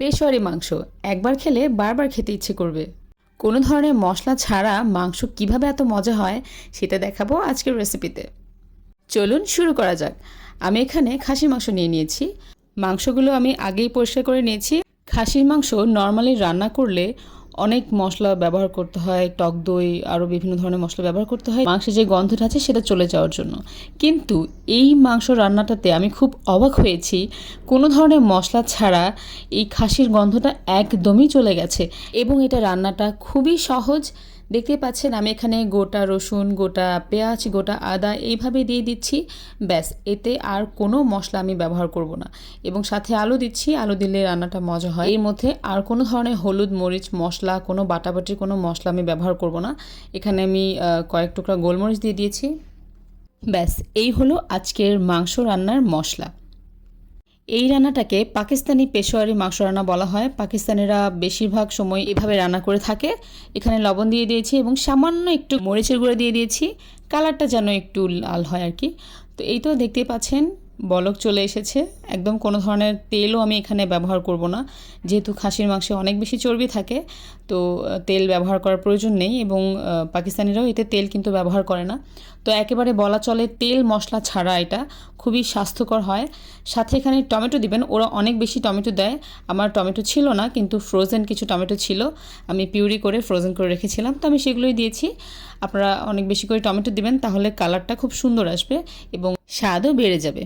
পেশোয়ারি মাংস। একবার খেলে বারবার খেতে ইচ্ছে করবে। কোনো ধরনের মশলা ছাড়া মাংস কীভাবে এত মজা হয়, সেটা দেখাবো আজকের রেসিপিতে চলুন শুরু করা যাক। আমি এখানে খাসির মাংস নিয়ে নিয়েছি। মাংসগুলো আমি আগেই পরিষ্কার করে নিয়েছি। খাসির মাংস নর্মালি রান্না করলে অনেক মশলা ব্যবহার করতে হয়, টক দই আরও বিভিন্ন ধরনের মশলা ব্যবহার করতে হয়। মাংসের যে গন্ধটা আছে সেটা চলে যাওয়ার জন্য। কিন্তু এই মাংস রান্নাটাতে আমি খুব অবাক হয়েছি। কোনো ধরনের মশলা ছাড়া এই খাসির গন্ধটা একদমই চলে গেছে। এবং এটা রান্নাটা খুবই সহজ দেখতে পাচ্ছেন, আমি এখানে গোটা রসুন, গোটা পেঁয়াজ, গোটা আদা এইভাবে দিয়ে দিচ্ছি। ব্যাস, এতে আর কোনো মশলা আমি ব্যবহার করব না। এবং সাথে আলু দিচ্ছি, আলু দিলে রান্নাটা মজা হয়। এর মধ্যে আর কোনো ধরনের হলুদ, মরিচ, মশলা, কোনো বাটাবাটির কোনো মশলা আমি ব্যবহার করব না। এখানে আমি কয়েক টুকরা গোলমরিচ দিয়ে দিয়েছি। ব্যাস, এই হলো আজকের মাংস রান্নার মশলা। এই রান্নাটাকে পাকিস্তানি পেশোয়ারি মাংস রান্না বলা হয়। পাকিস্তানিরা বেশিরভাগ সময় এভাবে রান্না করে থাকে। এখানে লবণ দিয়ে দিয়েছি এবং সামান্য একটু মরিচের গুঁড়ো দিয়ে দিয়েছি। কালারটা যেন একটু লাল হয় আর কি। তো এই তো দেখতে পাচ্ছেন বলক চলে এসেছে। একদম কোনো ধরনের তেলও আমি এখানে ব্যবহার করব না। যেহেতু খাসির মাংসে অনেক বেশি চর্বি থাকে, তো তেল ব্যবহার করার প্রয়োজন নেই এবং পাকিস্তানিরাও এতে তেল কিন্তু ব্যবহার করে না। তো একেবারে বলা চলে তেল মশলা ছাড়া এটা খুবই স্বাস্থ্যকর হয়। সাথে এখানে টমেটো দিবেন, ওরা অনেক বেশি টমেটো দেয়। আমার টমেটো ছিল না, কিন্তু ফ্রোজেন কিছু টমেটো ছিল। আমি পিউরি করে ফ্রোজেন করে রেখেছিলাম, তো আমি সেগুলোই দিয়েছি। আপনারা অনেক বেশি করে টমেটো দিবেন, তাহলে কালারটা খুব সুন্দর আসবে এবং স্বাদও বেড়ে যাবে।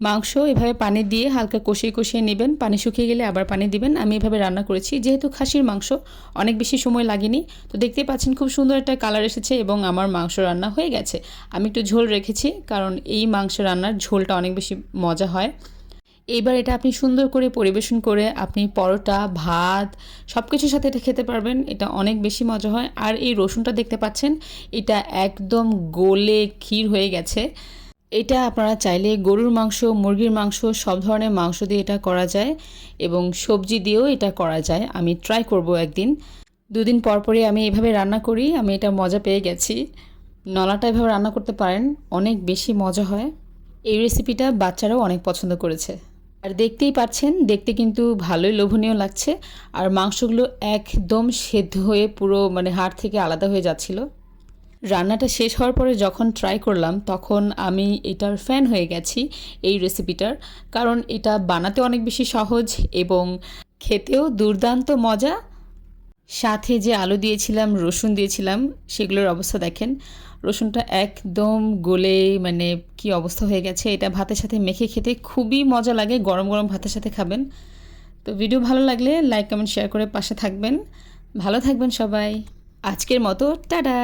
মাংস এভাবে পানি দিয়ে হালকা কষিয়ে কষিয়ে নেবেন। পানি শুকিয়ে গেলে আবার পানি দিবেন। আমি এভাবে রান্না করেছি। যেহেতু খাসির মাংস, অনেক বেশি সময় লাগেনি। তো দেখতেই পাচ্ছেন খুব সুন্দর একটা কালার এসেছে এবং আমার মাংস রান্না হয়ে গেছে। আমি একটু ঝোল রেখেছি কারণ এই মাংস রান্নার ঝোলটা অনেক বেশি মজা হয়। এইবার এটা আপনি সুন্দর করে পরিবেশন করে আপনি পরোটা, ভাত সব কিছুর সাথে এটা খেতে পারবেন। এটা অনেক বেশি মজা হয়। আর এই রসুনটা দেখতে পাচ্ছেন, এটা একদম গোলে ক্ষীর হয়ে গেছে। এটা আপনারা চাইলে গরুর মাংস, মুরগির মাংস, সব ধরনের মাংস দিয়ে এটা করা যায় এবং সবজি দিয়েও এটা করা যায়। আমি ট্রাই করব একদিন। দুদিন পর পরই আমি এভাবে রান্না করি, আমি এটা মজা পেয়ে গেছি। নলাটা এভাবে রান্না করতে পারেন, অনেক বেশি মজা হয়। এই রেসিপিটা বাচ্চারাও অনেক পছন্দ করেছে। আর দেখতেই পাচ্ছেন, দেখতে কিন্তু ভালোই লোভনীয় লাগছে। আর মাংসগুলো একদম সেদ্ধ হয়ে পুরো মানে হাড় থেকে আলাদা হয়ে যাচ্ছিল। রান্নাটা শেষ হওয়ার পরে যখন ট্রাই করলাম, তখন আমি এটার ফ্যান হয়ে গেছি এই রেসিপিটার কারণ এটা বানাতে অনেক বেশি সহজ এবং খেতেও দুর্দান্ত মজা। সাথে যে আলু দিয়েছিলাম, রসুন দিয়েছিলাম, সেগুলোর অবস্থা দেখেন। রসুনটা একদম গলে মানে কি অবস্থা হয়ে গেছে। এটা ভাতের সাথে মেখে খেতে খুবই মজা লাগে। গরম গরম ভাতের সাথে খাবেন। তো ভিডিও ভালো লাগলে লাইক কমেন্ট শেয়ার করে পাশে থাকবেন। ভালো থাকবেন সবাই। আজকের মতো, টাটা!